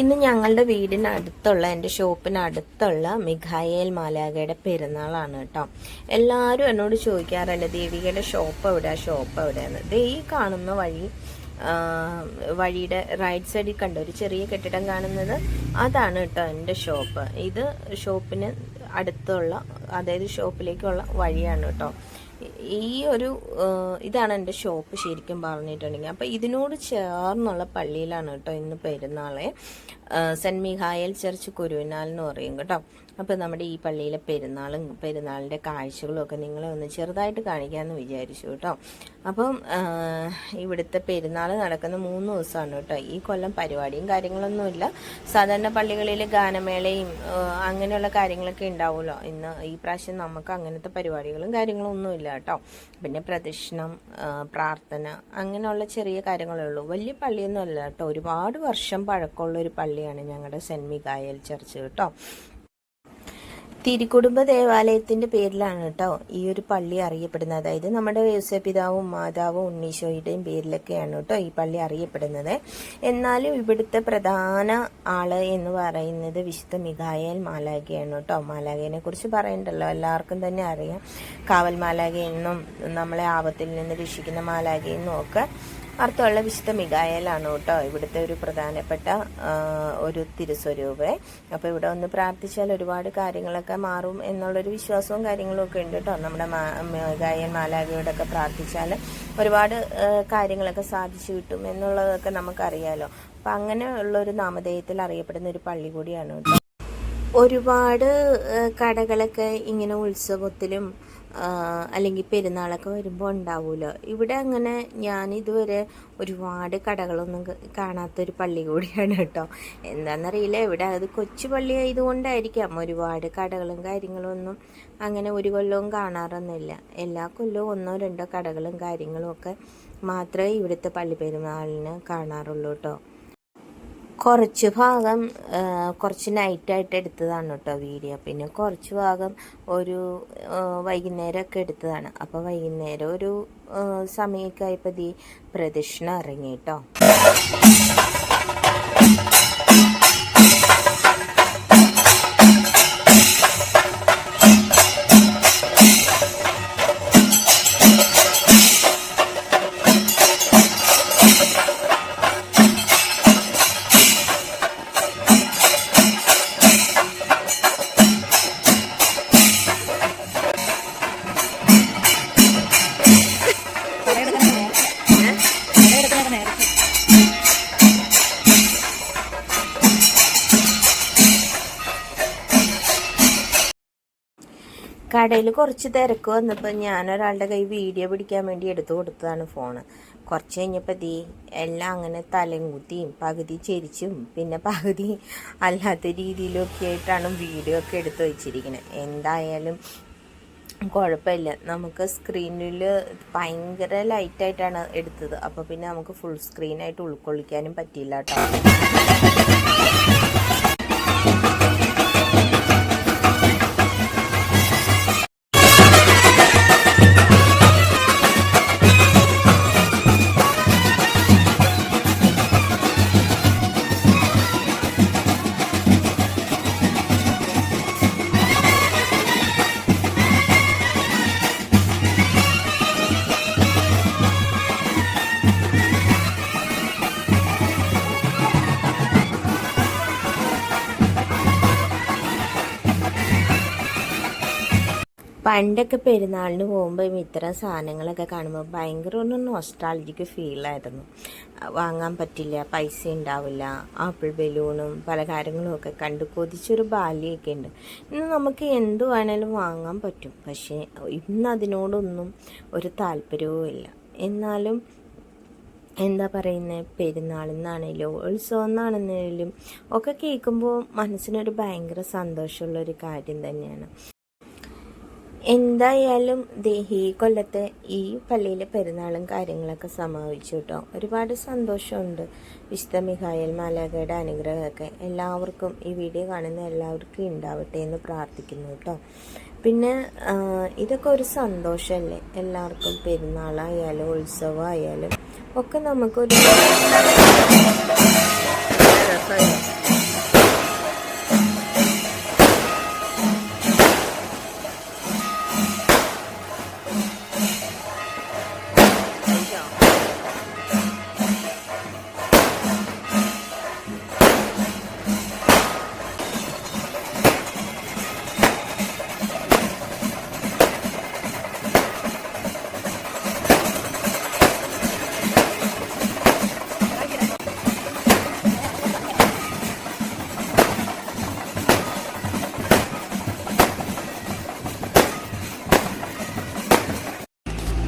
ഇന്ന് ഞങ്ങളുടെ വീടിനടുത്തുള്ള എന്റെ ഷോപ്പിനടുത്തുള്ള മിഖായേൽ മാലാഗയുടെ പെരുന്നാളാണ് കേട്ടോ. എല്ലാവരും എന്നോട് ചോദിക്കാറുണ്ട് ദേവികയുടെ ഷോപ്പ് എവിടെയാ ഷോപ്പ് എവിടെയാന്ന്. ദേ ഈ കാണുന്ന വഴി വഴിയുടെ റൈറ്റ് സൈഡിൽ കണ്ട ഒരു ചെറിയ കെട്ടിടം കാണുന്നത്? അതാണ് കേട്ടോ എന്റെ ഷോപ്പ്. ഇത് ഷോപ്പിന് അടുത്തുള്ള അതായത് ഷോപ്പിലേക്കുള്ള വഴിയാണ് കേട്ടോ. ഈ ഒരു ഇതാണ് എന്റെ ഷോപ്പ് ശരിക്കും പറഞ്ഞിട്ടുണ്ടെങ്കിൽ. അപ്പോൾ ഇതിനോട് ചേർന്നുള്ള പള്ളിയിലാണ് കേട്ടോ ഇന്ന് പെരുന്നാളെ സെന്റ് മിഹായൽ ചർച്ച് കുരുവിനാൽ എന്ന് പറയും കേട്ടോ. അപ്പോൾ നമ്മുടെ ഈ പള്ളിയിലെ പെരുന്നാളും പെരുന്നാളിന്റെ കാഴ്ചകളും ഒക്കെ നിങ്ങളെ ഒന്ന് ചെറുതായിട്ട് കാണിക്കാമെന്ന് വിചാരിച്ചു കേട്ടോ. അപ്പം ഇവിടുത്തെ പെരുന്നാൾ നടക്കുന്ന മൂന്ന് ദിവസമാണ് കേട്ടോ. ഈ കൊല്ലം പരിപാടിയും കാര്യങ്ങളൊന്നുമില്ല. സാധാരണ പള്ളികളിൽ ഗാനമേളയും അങ്ങനെയുള്ള കാര്യങ്ങളൊക്കെ ഉണ്ടാവുമല്ലോ. ഇന്ന് ഈ പ്രാവശ്യം നമുക്ക് അങ്ങനത്തെ പരിപാടികളും കാര്യങ്ങളും ഒന്നുമില്ല കേട്ടോ. പിന്നെ പ്രദക്ഷിണം പ്രാർത്ഥന അങ്ങനെയുള്ള ചെറിയ കാര്യങ്ങളേ ഉള്ളൂ. വലിയ പള്ളിയൊന്നും അല്ല കേട്ടോ. ഒരുപാട് വർഷം പഴക്കമുള്ള ഒരു പള്ളിയാണ് ഞങ്ങളുടെ സെന്റ് മികായൽ ചർച്ച് കേട്ടോ. തിരുക്കുടുംബ ദേവാലയത്തിന്റെ പേരിലാണ് കേട്ടോ ഈ ഒരു പള്ളി അറിയപ്പെടുന്നത്. അതായത് നമ്മുടെ യേശുപിതാവും മാതാവും ഉണ്ണീശോയുടെയും പേരിലൊക്കെയാണ് കേട്ടോ ഈ പള്ളി അറിയപ്പെടുന്നത്. എന്നാലും ഇവിടുത്തെ പ്രധാന ആൾ എന്ന് പറയുന്നത് വിശുദ്ധ മികായൽ മാലാഖയാണ് കേട്ടോ. മാലാഖയെ കുറിച്ച് പറയണ്ടല്ലോ. എല്ലാവർക്കും തന്നെ അറിയാം. കാവൽ മാലാഖ എന്നും നമ്മളെ ആപത്തിൽ നിന്ന് രക്ഷിക്കുന്ന മാലാഖയെന്നും ഒക്കെ. അർത്ഥമുള്ള വിശുദ്ധ മികായലാണ് കേട്ടോ ഇവിടുത്തെ ഒരു പ്രധാനപ്പെട്ട ഒരു തിരുസ്വരൂപേ. അപ്പോൾ ഇവിടെ ഒന്ന് പ്രാർത്ഥിച്ചാൽ ഒരുപാട് കാര്യങ്ങളൊക്കെ മാറും എന്നുള്ളൊരു വിശ്വാസവും കാര്യങ്ങളും ഒക്കെ ഉണ്ട് കേട്ടോ. നമ്മുടെ മികായൽ മാലാഖയോടൊക്കെ പ്രാർത്ഥിച്ചാൽ ഒരുപാട് കാര്യങ്ങളൊക്കെ സാധിച്ചു കിട്ടും എന്നുള്ളതൊക്കെ നമുക്കറിയാലോ. അപ്പം അങ്ങനെയുള്ള ഒരു നാമധേയത്തിൽ അറിയപ്പെടുന്ന ഒരു പള്ളി കൂടിയാണ് കേട്ടോ. ഒരുപാട് കടകളൊക്കെ ഇങ്ങനെ ഉത്സവത്തിലും അല്ലെങ്കിൽ പെരുന്നാളൊക്കെ വരുമ്പോൾ ഉണ്ടാവുമല്ലോ ഇവിടെ അങ്ങനെ ഞാൻ ഇതുവരെ ഒരുപാട് കടകളൊന്നും കാണാത്തൊരു പള്ളി കൂടിയാണ് കേട്ടോ. എന്താണെന്നറിയില്ല ഇവിടെ അത് കൊച്ചു പള്ളി ആയതുകൊണ്ടായിരിക്കാം. ഒരുപാട് കടകളും കാര്യങ്ങളും ഒന്നും അങ്ങനെ ഒരു കൊല്ലവും കാണാറൊന്നുമില്ല. എല്ലാ കൊല്ലവും ഒന്നോ രണ്ടോ കടകളും കാര്യങ്ങളും ഒക്കെ മാത്രമേ ഇവിടുത്തെ പള്ളി പെരുന്നാളിന് കാണാറുള്ളൂ കേട്ടോ. കുറച്ച് ഭാഗം കുറച്ച് നൈറ്റായിട്ട് എടുത്തതാണ് കേട്ടോ വീഡിയോ പിന്നെ കുറച്ച് ഭാഗം ഒരു വൈകുന്നേരമൊക്കെ എടുത്തതാണ്. അപ്പോൾ വൈകുന്നേരം ഒരു സമയമൊക്കെ ആയപ്പോൾ ദീ പ്രദക്ഷിണ ഇറങ്ങി കേട്ടോ കടയിൽ കുറച്ച് തിരക്ക് വന്നപ്പോൾ ഞാൻ ഒരാളുടെ കൈ വീഡിയോ പിടിക്കാൻ വേണ്ടി എടുത്തു കൊടുത്തതാണ് ഫോണ്. കുറച്ച് കഴിഞ്ഞപ്പോൾ ദീ എല്ലാം അങ്ങനെ തലയും കുത്തിയും പകുതി ചെരിച്ചും പിന്നെ പകുതി അല്ലാത്ത രീതിയിലൊക്കെ ആയിട്ടാണ് വീഡിയോ ഒക്കെ എടുത്തു വെച്ചിരിക്കുന്നത് എന്തായാലും കുഴപ്പമില്ല. നമുക്ക് സ്ക്രീനിൽ ഭയങ്കര ലൈറ്റായിട്ടാണ് എടുത്തത്. അപ്പോൾ പിന്നെ നമുക്ക് ഫുൾ സ്ക്രീനായിട്ട് ഉൾക്കൊള്ളിക്കാനും പറ്റിയില്ല കേട്ടോ. പണ്ടൊക്കെ പെരുന്നാളിന് പോകുമ്പോൾ ഇത്തരം സാധനങ്ങളൊക്കെ കാണുമ്പോൾ ഭയങ്കര ഒരു നൊസ്റ്റാൾജിക്ക് ഫീലായിരുന്നു വാങ്ങാൻ പറ്റില്ല പൈസ ഉണ്ടാവില്ല ആപ്പിൾ ബലൂണും പലഹാരങ്ങളും ഒക്കെ കണ്ട് കൊതിച്ചൊരു ബാല്യമൊക്കെ ഉണ്ട്. ഇന്ന് നമുക്ക് എന്ത് വേണേലും വാങ്ങാൻ പറ്റും. പക്ഷേ ഇന്ന് അതിനോടൊന്നും ഒരു താല്പര്യവും ഇല്ല. എന്നാലും എന്താ പറയുന്നത് പെരുന്നാളിന്നാണേലും ഉത്സവം എന്നാണെന്നാലും ഒക്കെ കേൾക്കുമ്പോൾ മനസ്സിനൊരു ഭയങ്കര സന്തോഷമുള്ളൊരു കാര്യം തന്നെയാണ്. എന്തായാലും ദേഹി കൊല്ലത്തെ ഈ പള്ളിയിലെ പെരുന്നാളും കാര്യങ്ങളൊക്കെ സമാപിച്ചു കേട്ടോ ഒരുപാട് സന്തോഷമുണ്ട്. വിശുദ്ധ മിഹായൽ മാലാഖയുടെ അനുഗ്രഹമൊക്കെ എല്ലാവർക്കും ഈ വീഡിയോ കാണുന്ന എല്ലാവർക്കും ഉണ്ടാവട്ടെ എന്ന് പ്രാർത്ഥിക്കുന്നു കേട്ടോ പിന്നെ ഇതൊക്കെ ഒരു സന്തോഷമല്ലേ എല്ലാവർക്കും പെരുന്നാളായാലും ഉത്സവമായാലും ഒക്കെ നമുക്കൊരു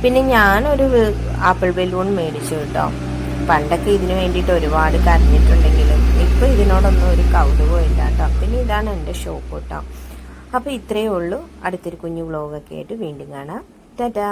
പിന്നെ ഞാനൊരു ആപ്പിൾ ബലൂൺ മേടിച്ചു കേട്ടോ. പണ്ടൊക്കെ ഇതിനു വേണ്ടിയിട്ട് ഒരുപാട് കരഞ്ഞിട്ടുണ്ടെങ്കിലും ഇപ്പം ഇതിനോടൊന്നും ഒരു കൗതുകവും ഇല്ല കേട്ടോ. പിന്നെ ഇതാണ് എന്റെ ഷോപ്പ് കേട്ടോ. അപ്പോൾ ഇത്രയേ ഉള്ളൂ. അടുത്തൊരു കുഞ്ഞു വ്ലോഗൊക്കെ ആയിട്ട് വീണ്ടും കാണാം. ടാറ്റാ.